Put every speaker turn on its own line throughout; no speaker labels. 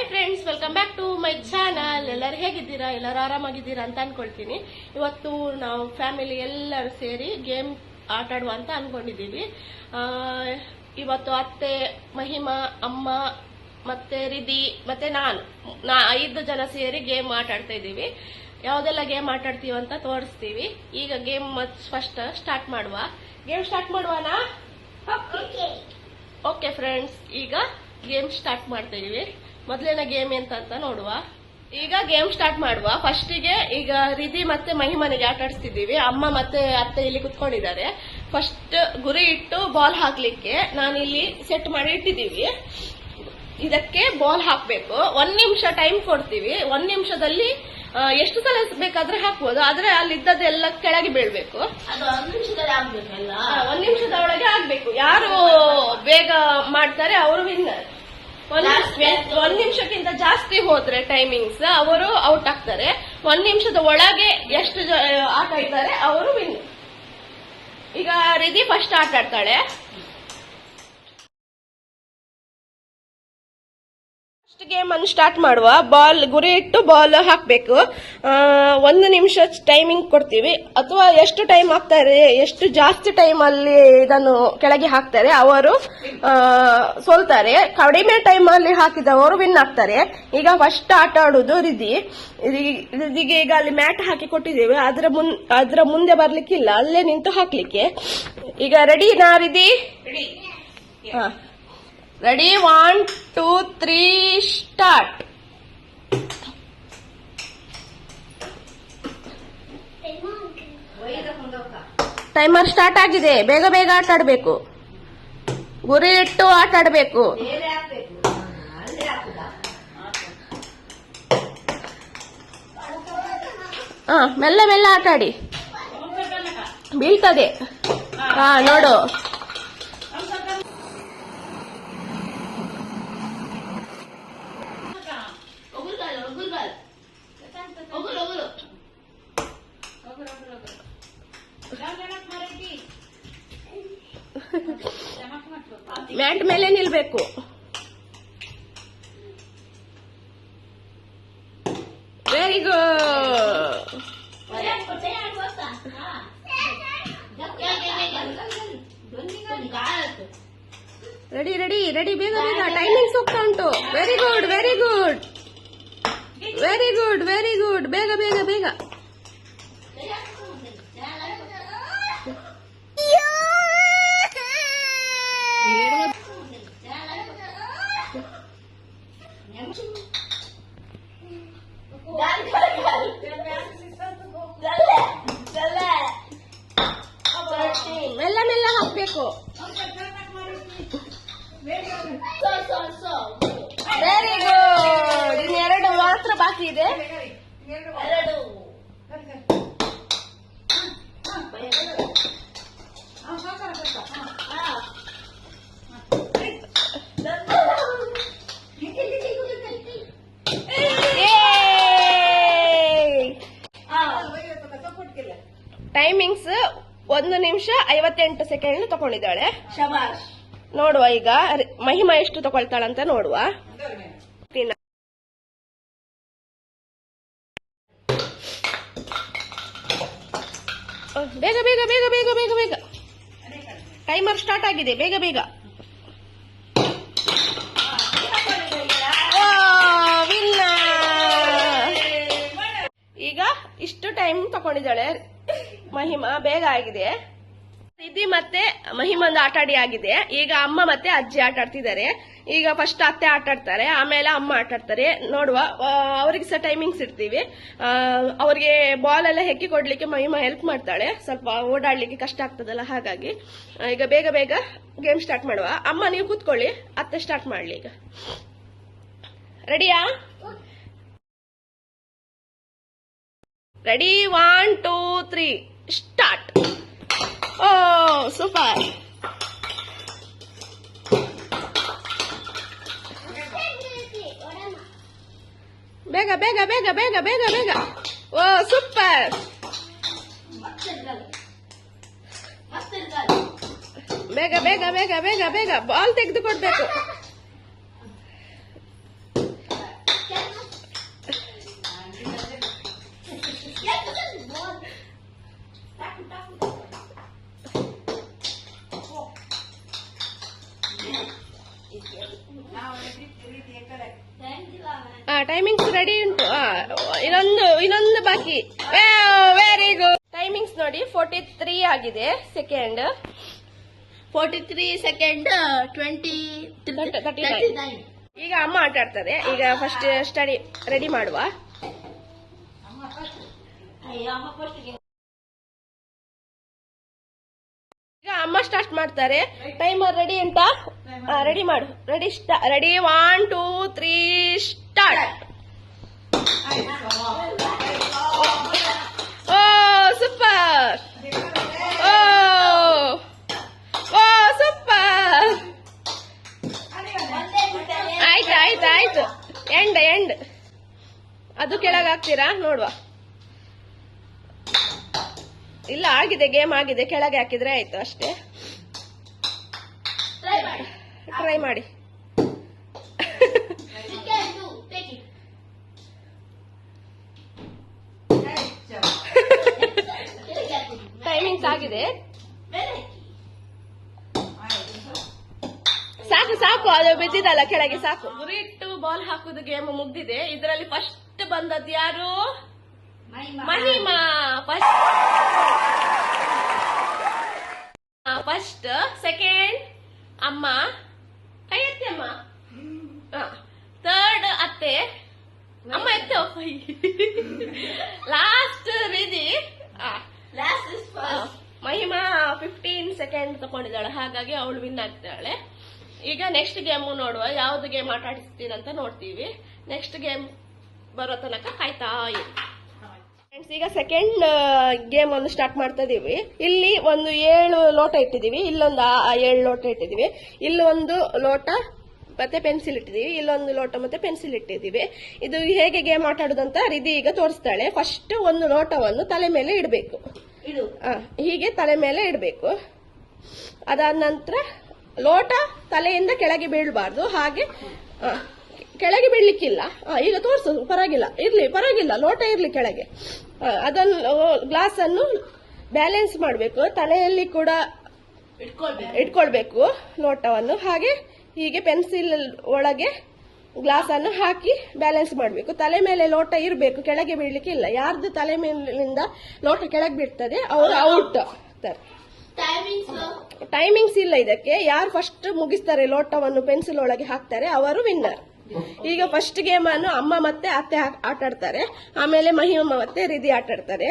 Hi friends welcome back to my channel ಎಲ್ಲರೂ ಹೇಗಿದ್ದೀರಾ? ಎಲ್ಲರೂ ಆರಾಮಾಗಿದ್ದೀರಾ ಅಂತ ಅನ್ಕೊಳ್ತೀನಿ. ಇವತ್ತು ನಾವು ಫ್ಯಾಮಿಲಿ ಎಲ್ಲರೂ ಸೇರಿ ಗೇಮ್ ಆಟ ಆಡುವ ಅಂತ ಅನ್ಕೊಂಡಿದ್ದೀವಿ. ಇವತ್ತು ಅತ್ತೆ ಮಹಿಮಾ ಅಮ್ಮ ಮತ್ತೆ ರಿದಿ ಮತ್ತೆ ನಾನು. ನಾ ಐದು ಜನ ಸೇರಿ ಗೇಮ್ ಆಟ ಆಡ್ತಾ ಇದ್ದೀವಿ. ಯಾವುದೆಲ್ಲ ಗೇಮ್ ಆಟಾಡ್ತೀವಿ ಅಂತ ತೋರಿಸ್ತೀವಿ. ಈಗ ಗೇಮ್ ಫಸ್ಟ್ ಸ್ಟಾರ್ಟ್ ಮಾಡುವ. ಗೇಮ್ ಸ್ಟಾರ್ಟ್ ಮಾಡುವನಾ? ಓಕೆ ಫ್ರೆಂಡ್ಸ್ ಈಗ ಗೇಮ್ ಸ್ಟಾರ್ಟ್ ಮಾಡ್ತಾ ಇದೀವಿ ಮೊದಲಿನ ಗೇಮ್ ಎಂತ ಅಂತ ನೋಡುವ. ಈಗ ಗೇಮ್ ಸ್ಟಾರ್ಟ್ ಮಾಡುವ. ಫಸ್ಟಿಗೆ ಈಗ ರಿಧಿ ಮತ್ತೆ ಮಹಿಮನಿಗೆ ಆಟ ಆಡಿಸ್ತಿದ್ದೀವಿ. ಅಮ್ಮ ಮತ್ತೆ ಅತ್ತೆ ಇಲ್ಲಿ ಕುತ್ಕೊಂಡಿದ್ದಾರೆ. ಫಸ್ಟ್ ಗುರಿ ಇಟ್ಟು ಬಾಲ್ ಹಾಕ್ಲಿಕ್ಕೆ ನಾನಿಲ್ಲಿ ಸೆಟ್ ಮಾಡಿ ಇಟ್ಟಿದ್ದೀವಿ. ಇದಕ್ಕೆ ಬಾಲ್ ಹಾಕ್ಬೇಕು. ಒಂದ್ ನಿಮಿಷ ಟೈಮ್ ಕೊಡ್ತೀವಿ. ಒಂದ್ ನಿಮಿಷದಲ್ಲಿ ಎಷ್ಟು ಸಲ ಬೇಕಾದ್ರೆ ಹಾಕ್ಬೋದು. ಆದ್ರೆ ಅಲ್ಲಿದ್ದದೆಲ್ಲ ಕೆಳಗೆ ಬೀಳ್ಬೇಕು.
ಒಂದ್
ನಿಮಿಷದ ಒಳಗೆ ಆಗ್ಬೇಕು. ಯಾರು ಬೇಗ ಮಾಡ್ತಾರೆ ಅವರು ವಿನ್ನರ್ ಒಂದ್ ನಿಮಿಷಕ್ಕಿಂತ ಜಾಸ್ತಿ ಹೋದ್ರೆ ಟೈಮಿಂಗ್ಸ್ ಅವರು ಔಟ್ ಆಗ್ತಾರೆ ಒಂದ್ ನಿಮಿಷದ ಒಳಗೆ ಎಷ್ಟು ಆಟ ಇದ್ದಾರೆ ಅವರು ವಿನ್ ಈಗ ರಿಧಿ ಫಸ್ಟ್ ಆಟ ಆಡ್ತಾಳೆ ಗೇಮ್ ಅನ್ನು ಸ್ಟಾರ್ಟ್ ಮಾಡುವ. ಬಾಲ್ ಗುರಿ ಇಟ್ಟು ಬಾಲ್ ಹಾಕಬೇಕು. ಒಂದು ನಿಮಿಷ ಟೈಮಿಂಗ್ ಕೊಡ್ತೀವಿ. ಅಥವಾ ಎಷ್ಟು ಟೈಮ್ ಹಾಕ್ತಾರೆ ಎಷ್ಟು ಜಾಸ್ತಿ ಟೈಮ್ ಅಲ್ಲಿ ಇದನ್ನು ಕೆಳಗೆ ಹಾಕ್ತಾರೆ ಅವರು ಸೋಲ್ತಾರೆ. ಕಡಿಮೆ ಟೈಮ್ ಅಲ್ಲಿ ಹಾಕಿದವರು ವಿನ್ ಆಗ್ತಾರೆ. ಈಗ ಫಸ್ಟ್ ಆಟ ಆಡೋದು ರಿದಿ ರಿದಿಗೆ ಈಗ ಅಲ್ಲಿ ಮ್ಯಾಟ್ ಹಾಕಿ ಕೊಟ್ಟಿದ್ದೇವೆ. ಅದರ ಮುನ್ ಅದರ ಮುಂದೆ ಬರ್ಲಿಕ್ಕಿಲ್ಲ. ಅಲ್ಲೇ ನಿಂತು ಹಾಕ್ಲಿಕ್ಕೆ. ಈಗ ರೆಡಿ ನಾ ರಿದಿ ಹಾ. Ready one two three start timer start ಆಗಿದೆ. ಬೇಗ ಬೇಗ ಆಟ ಆಡಬೇಕು. ಗುರಿ ಇಟ್ಟು ಆಟ ಆಡಬೇಕು. ಹಾ ಮೆಲ್ಲ ಮೆಲ್ಲ ಆಟ ಆಡಿ. ಬೀಳ್ತದೆ. ಹಾ ನೋಡು. ಮ್ಯಾಟ್ ಮೇಲೆ ನಿಲ್ಬೇಕು. Very good ready ready ready ಬೇಗ ಬೇಗ. ಟೈಮಿಂಗ್ಸ್ ಹೋಗ್ತಾ ಉಂಟು. Very good very good very good very good ಬೇಗ ಬೇಗ ಬೇಗ ಮೆಲ್ಲ ಮೆಲ್ಲ ಹಾಕ್ಬೇಕು ವೆರಿ ಗುಡ್ ಇನ್ನು ಎರಡು ಮಾತ್ರ ಬಾಕಿ ಇದೆ
ಎರಡು
ಟೈಮಿಂಗ್ಸ್ ಒಂದು ನಿಮಿಷ ಐವತ್ತೆಂಟು ಸೆಕೆಂಡ್ ತಗೊಂಡಿದ್ದಾಳೆ ನೋಡುವ ಈಗ ಮಹಿಮಾ ಎಷ್ಟು ತಗೊಳ್ತಾಳಂತ ನೋಡುವ. ಬೇಗ ಬೇಗ ಬೇಗ ಬೇಗ ಬೇಗ ಬೇಗ. ಟೈಮರ್ ಸ್ಟಾರ್ಟ್ ಆಗಿದೆ. ಬೇಗ ಬೇಗ. ಈಗ ಇಷ್ಟು ಟೈಮ್ ತಗೊಂಡಿದ್ದಾಳೆ ಮಹಿಮಾ. ಬೇಗ ಆಗಿದೆ. ಸಿದ್ದಿ ಮತ್ತೆ ಮಹಿಮಾ ಆಟ ಆಡಿ ಆಗಿದೆ. ಈಗ ಅಮ್ಮ ಮತ್ತೆ ಅಜ್ಜಿ ಆಟ ಆಡ್ತಿದ್ದಾರೆ ಈಗ ಫಸ್ಟ್ ಅತ್ತೆ ಆಟ ಆಡ್ತಾರೆ, ಆಮೇಲೆ ಅಮ್ಮ ಆಟ ಆಡ್ತಾರೆ. ನೋಡುವ ಅವ್ರಿಗೆ ಸಹ ಟೈಮಿಂಗ್ಸ್ ಇರ್ತೀವಿ ಅವ್ರಿಗೆ ಬಾಲ್ ಎಲ್ಲ ಹೆಕ್ಕಿ ಕೊಡ್ಲಿಕ್ಕೆ ಮಹಿಮಾ ಹೆಲ್ಪ್ ಮಾಡ್ತಾಳೆ. ಸ್ವಲ್ಪ ಓಡಾಡ್ಲಿಕ್ಕೆ ಕಷ್ಟ ಆಗ್ತದಲ್ಲ ಹಾಗಾಗಿ. ಈಗ ಬೇಗ ಬೇಗ ಗೇಮ್ ಸ್ಟಾರ್ಟ್ ಮಾಡುವ. ಅಮ್ಮ, ನೀವು ಕೂತ್ಕೊಳ್ಳಿ. ಅತ್ತೆ ಸ್ಟಾರ್ಟ್ ಮಾಡ್ಲಿ ಈಗ. ರೆಡಿಯಾ ready one two three start ಓ ಸೂಪರ್ ಬೇಗ ಬೇಗ ಬೇಗ ಬೇಗ ಬೇಗ ಬೇಗ. ಓ ಸೂಪರ್ ಬೇಗ ಬೇಗ ಬೇಗ ಬೇಗ ಬೇಗ, ಬಾಲ್ ತೆಗೆದು ಟೈಮಿಂಗ್ಸ್ ರೆಡಿ ಉಂಟು. ಇನ್ನೊಂದು ಇನ್ನೊಂದು ಬಾಕಿ. ವೆರಿ ಗುಡ್ ಟೈಮಿಂಗ್ಸ್ ನೋಡಿ ಫೋರ್ಟಿ ತ್ರೀ ಆಗಿದೆ second
forty three second twenty. Thirty nine
ಈಗ ಅಮ್ಮ ಆಟ ಆಡ್ತಾರೆ. ಈಗ ಫಸ್ಟ್ ಸ್ಟಡಿ ರೆಡಿ ಮಾಡುವ.
ಅಮ್ಮ
ಸ್ಟಾರ್ಟ್ ಮಾಡ್ತಾರೆ ಟೈಮರ್ ರೆಡಿ ಅಂತ? ರೆಡಿ ಮಾಡು. Ready ready one two three start ಓ ಸೂಪರ್ ಓ ಓ ಸೂಪರ್ ಆಯ್ತು ಆಯ್ತು ಆಯ್ತು. ಎಂಡ್ ಎಂಡ್ ಅದು ಕೆಳಗೆ ಹಾಕ್ತೀರಾ ನೋಡುವ. ಇಲ್ಲ ಆಗಿದೆ ಗೇಮ್ ಆಗಿದೆ. ಕೆಳಗೆ ಹಾಕಿದ್ರೆ ಆಯ್ತು ಅಷ್ಟೇ.
ಟ್ರೈ ಮಾಡಿ.
ಟೈಮಿಂಗ್ಸ್ ಆಗಿದೆ. ಸಾಕು ಸಾಕು ಅದು ಬಿದ್ದಿದಲ್ಲ ಕೆಳಗೆ ಸಾಕು. ಗುರಿಟ್ಟು ಬಾಲ್ ಹಾಕುದು ಗೇಮ್ ಮುಗ್ದಿದೆ. ಇದರಲ್ಲಿ ಫಸ್ಟ್ ಬಂದದ್ದು ಯಾರು?
Mahima.
Mahima first first second ಅಮ್ಮ ಕೈ ಎತ್ತಿ ಅಮ್ಮ ಥರ್ಡ್ ಅತ್ತೆ. ಅಮ್ಮ ಎತ್ತ. ಲಾಸ್ಟ್ ರೀತಿ. ಮಹಿಮಾ ಫಿಫ್ಟೀನ್ ಸೆಕೆಂಡ್ ತಗೊಂಡಿದ್ದಾಳೆ ಹಾಗಾಗಿ ಅವಳು ವಿನ್ ಆಗ್ತಾಳೆ. ಈಗ ನೆಕ್ಸ್ಟ್ ಗೇಮ್ ನೋಡುವ. ಯಾವ್ದು ಗೇಮ್ ಆಟ ಅಂತ ನೋಡ್ತೀವಿ. ನೆಕ್ಸ್ಟ್ ಗೇಮ್ ಬರೋ ತನಕ ಕಾಯ್ತಾ ಇರಿ. ಫ್ರೆಂಡ್ಸ್ ಈಗ ಸೆಕೆಂಡ್ ಗೇಮ್ ಅನ್ನು ಸ್ಟಾರ್ಟ್ ಮಾಡ್ತಾ ಇದೀವಿ. ಇಲ್ಲಿ ಒಂದು ಏಳು ಲೋಟ ಇಟ್ಟಿದೀವಿ ಇಲ್ಲೊಂದು ಏಳು ಲೋಟ ಇಟ್ಟಿದೀವಿ ಇಲ್ಲಿ ಒಂದು ಲೋಟ ಮತ್ತೆ ಪೆನ್ಸಿಲ್ ಇಟ್ಟಿದೀವಿ ಇಲ್ಲೊಂದು ಲೋಟ ಮತ್ತೆ ಪೆನ್ಸಿಲ್ ಇಟ್ಟಿದೀವಿ ಇದು ಹೇಗೆ ಗೇಮ್ ಆಟ ಆಡುದಂತ ಈಗ ತೋರಿಸ್ತಾಳೆ. ಫಸ್ಟ್ ಒಂದು ಲೋಟವನ್ನು ತಲೆ ಮೇಲೆ ಇಡಬೇಕು. ಹೀಗೆ ತಲೆ ಮೇಲೆ ಇಡಬೇಕು. ಅದಾದ ನಂತರ ಲೋಟ ತಲೆಯಿಂದ ಕೆಳಗೆ ಬೀಳಬಾರ್ದು. ಹಾಗೆ ಕೆಳಗೆ ಬೀಳ್ಲಿಕ್ಕಿಲ್ಲ. ಆ, ಈಗ ತೋರಿಸು ಪರವಾಗಿಲ್ಲ. ಇರ್ಲಿ ಪರವಾಗಿಲ್ಲ ಲೋಟ ಇರ್ಲಿ ಕೆಳಗೆ. ಅದನ್ನು ಗ್ಲಾಸ್ ಅನ್ನು ಬ್ಯಾಲೆನ್ಸ್ ಮಾಡಬೇಕು. ತಲೆಯಲ್ಲಿ ಕೂಡ
ಇಟ್ಕೊಳ್ಬೇಕು.
ಲೋಟವನ್ನು. ಹಾಗೆ ಹೀಗೆ ಪೆನ್ಸಿಲ್ ಒಳಗೆ ಗ್ಲಾಸ್ ಅನ್ನು ಹಾಕಿ ಬ್ಯಾಲೆನ್ಸ್ ಮಾಡಬೇಕು. ತಲೆ ಮೇಲೆ ಲೋಟ ಇರಬೇಕು ಕೆಳಗೆ ಬೀಳ್ಲಿಕ್ಕೆ ಇಲ್ಲ ಯಾರ್ದು ತಲೆ ಮೇಲಿಂದ ಲೋಟ ಕೆಳಗೆ ಬಿಡ್ತದೆ ಅವರು ಔಟ್ ಆಗ್ತಾರೆ
ಟೈಮಿಂಗ್ಸ್
ಟೈಮಿಂಗ್ಸ್ ಇಲ್ಲ ಇದಕ್ಕೆ. ಯಾರು ಫಸ್ಟ್ ಮುಗಿಸ್ತಾರೆ ಲೋಟವನ್ನು ಪೆನ್ಸಿಲ್ ಒಳಗೆ ಹಾಕ್ತಾರೆ ಅವರು ವಿನ್ನರ್ ಈಗ ಫಸ್ಟ್ ಗೇಮ್ ಅನ್ನು ಅಮ್ಮ ಮತ್ತೆ ಅತ್ತೆ ಆಟ ಆಡ್ತಾರೆ. ಆಮೇಲೆ ಮಹಿಮಮ್ಮ ಮತ್ತೆ ರಿದಿ ಆಟ ಆಡ್ತಾರೆ.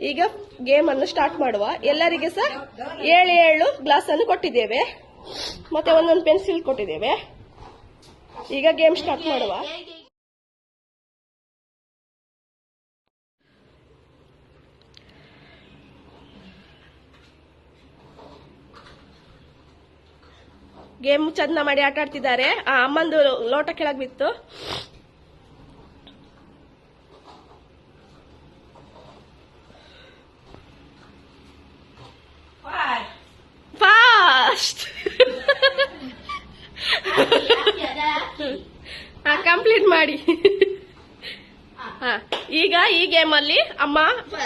ಈಗ ಗೇಮ್ ಅನ್ನು ಸ್ಟಾರ್ಟ್ ಮಾಡುವ. ಎಲ್ಲರಿಗೆ ಸಹ ಏಳು ಏಳು ಗ್ಲಾಸ್ ಅನ್ನು ಕೊಟ್ಟಿದ್ದೇವೆ. ಮತ್ತೆ ಒಂದೊಂದು ಪೆನ್ಸಿಲ್ ಕೊಟ್ಟಿದ್ದೇವೆ. ಈಗ ಗೇಮ್ ಸ್ಟಾರ್ಟ್ ಮಾಡುವ. ಗೇಮ್ ಚಂದ ಮಾಡಿ ಆಟ ಆಡ್ತಿದ್ದಾರೆ. ಆ ಅಮ್ಮಂದು ಲೋಟ ಕೆಳಗೆ ಬಿತ್ತು. ಫಾಸ್ಟ್ ಕಂಪ್ಲೀಟ್ ಮಾಡಿ. ಹಾ, ಈಗ ಈ ಗೇಮ್ ಅಲ್ಲಿ ಅಮ್ಮ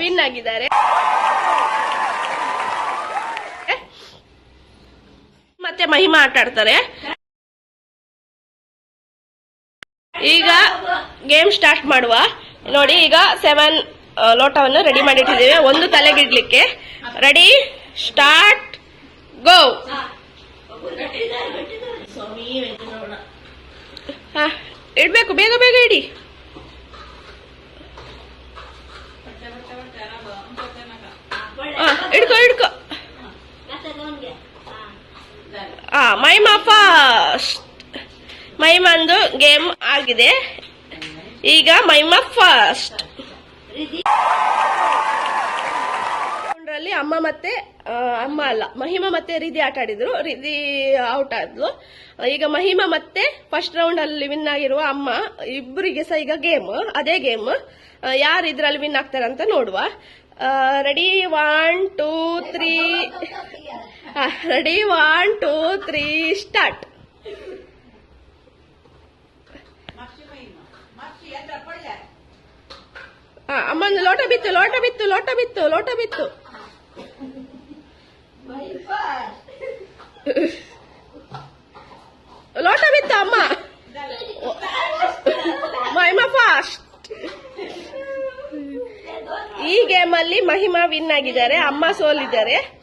ವಿನ್ ಆಗಿದ್ದಾರೆ. ಮತ್ತೆ ಮಹಿಮಾ ಆಟ ಆಡ್ತಾರೆ ಈಗ ಗೇಮ್ ಸ್ಟಾರ್ಟ್ ಮಾಡುವ. ನೋಡಿ ಈಗ ಸೆವೆನ್ ಲೋಟವನ್ನು ರೆಡಿ ಮಾಡಿಟ್ಟಿದ್ದೇವೆ. ಒಂದು ತಲೆಗಿಡ್ಲಿಕ್ಕೆ. ರೆಡಿ ಸ್ಟಾರ್ಟ್ ಗೋ
ಹಾ
ಇಡ್ಬೇಕು. ಬೇಗ ಬೇಗ ಇಡಿ. ಹಾ, ಹಿಡ್ಕೊ ಆ ಮೈಮಾ ಫಸ್ಟ್ ಮೈಮಂದು ಗೇಮ್ ಆಗಿದೆ. ಈಗ ಮೈಮಾ ಫಸ್ಟ್ ರಲ್ಲಿ ಅಮ್ಮ ಮತ್ತೆ ಅಮ್ಮ ಅಲ್ಲ, ಮಹಿಮಾ ಮತ್ತೆ ರೀತಿ ಆಟ ಆಡಿದ್ರು, ರೀತಿ ಔಟ್ ಆದ್ಲು. ಈಗ ಮಹಿಮಾ ಮತ್ತೆ ಫಸ್ಟ್ ರೌಂಡ್ ಅಲ್ಲಿ ವಿನ್ ಆಗಿರುವ ಅಮ್ಮ ಇಬ್ಬರಿಗೆ ಸಹ ಈಗ ಗೇಮ್, ಅದೇ ಗೇಮ್. ಯಾರು ಇದ್ರಲ್ಲಿ ವಿನ್ ಆಗ್ತಾರೆ ಅಂತ ನೋಡುವ. Ready one two three ready one two three start ಅಮ್ಮಂದು ಲೋಟ ಬಿತ್ತು ಲೋಟ ಬಿತ್ತು ಲೋಟ ಬಿತ್ತು ಲೋಟ ಬಿತ್ತು. ಲೋಟ ಬಿತ್ತು, ಅಮ್ಮ. ಲಾಸ್ಟ್ ಈ ಗೇಮಲ್ಲಿ ಮಹಿಮಾ ವಿನ್ ಆಗಿದ್ದಾರೆ, ಅಮ್ಮ ಸೋಲಿದ್ದಾರೆ.